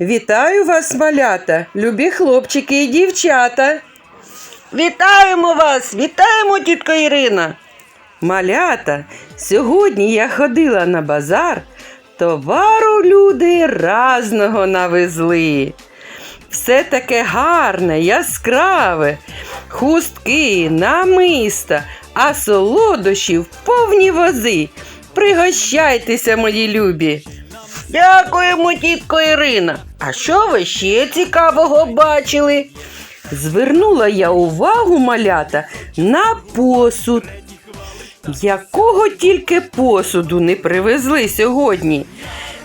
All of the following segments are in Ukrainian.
Вітаю вас, малята, любі хлопчики і дівчата. Вітаємо вас! Вітаємо, тітка Ірина. Малята, сьогодні я ходила на базар, товару люди разного навезли. Все таке гарне, яскраве, хустки, намиста, а солодощів повні вози. Пригощайтеся, мої любі. Дякуємо, тітко Ірина. А що ви ще цікавого бачили? Звернула я увагу малята на посуд. Якого тільки посуду не привезли сьогодні?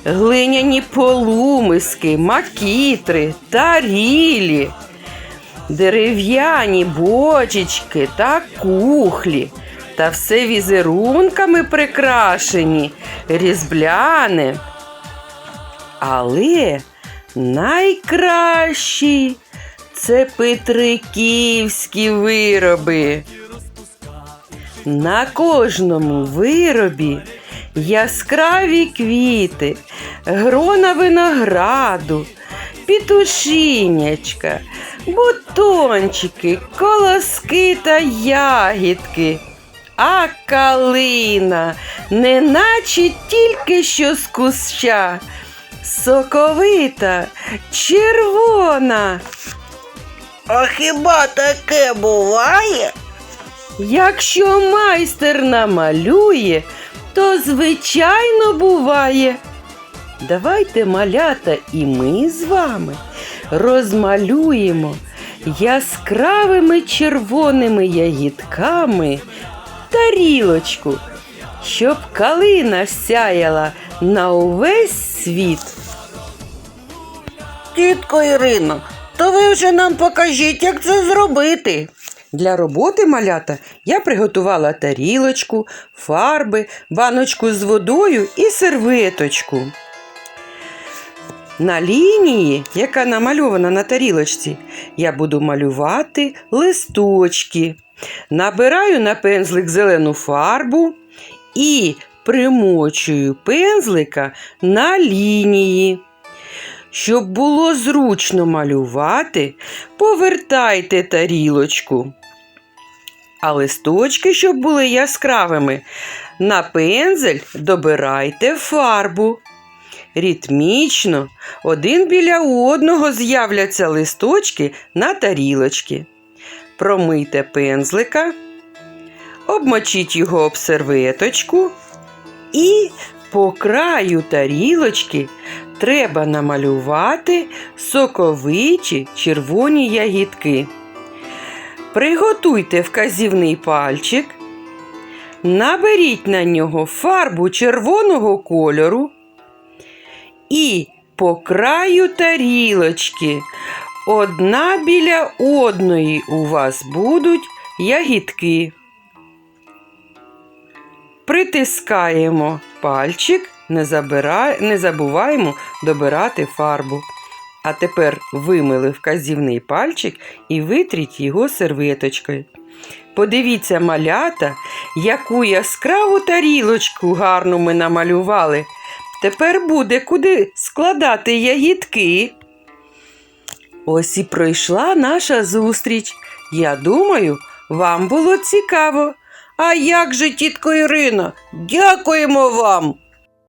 Глиняні полумиски, макітри, тарілі, дерев'яні бочечки та кухлі. Та все візерунками прикрашені, різбляне. Але найкращі це петриківські вироби. На кожному виробі яскраві квіти, грона винограду, пітушинячка, бутончики, колоски та ягідки. А калина, неначе тільки що з куща, соковита, червона. А хіба таке буває? Якщо майстер намалює, то звичайно буває. Давайте, малята, і ми з вами розмалюємо яскравими червоними ягідками тарілочку, щоб калина сяяла на увесь світ. Тітко Ірино, то ви вже нам покажіть, як це зробити. Для роботи малята я приготувала тарілочку, фарби, баночку з водою і серветочку. На лінії, яка намальована на тарілочці, я буду малювати листочки. Набираю на пензлик зелену фарбу і примочую пензлика на лінії. Щоб було зручно малювати, повертайте тарілочку. А листочки, щоб були яскравими, на пензель добирайте фарбу. Ритмічно один біля одного з'являться листочки на тарілочки. Промийте пензлика, обмочіть його об серветочку і по краю тарілочки треба намалювати соковиті червоні ягідки. Приготуйте вказівний пальчик, наберіть на нього фарбу червоного кольору і по краю тарілочки одна біля одної у вас будуть ягідки. Притискаємо пальчик, не, забира... не забуваємо добирати фарбу. А тепер вимили вказівний пальчик і витріть його серветочкою. Подивіться, малята, яку яскраву тарілочку гарну ми намалювали. Тепер буде куди складати ягідки. Ось і пройшла наша зустріч. Я думаю, вам було цікаво. А як же, тітко Ірина? дякуємо вам.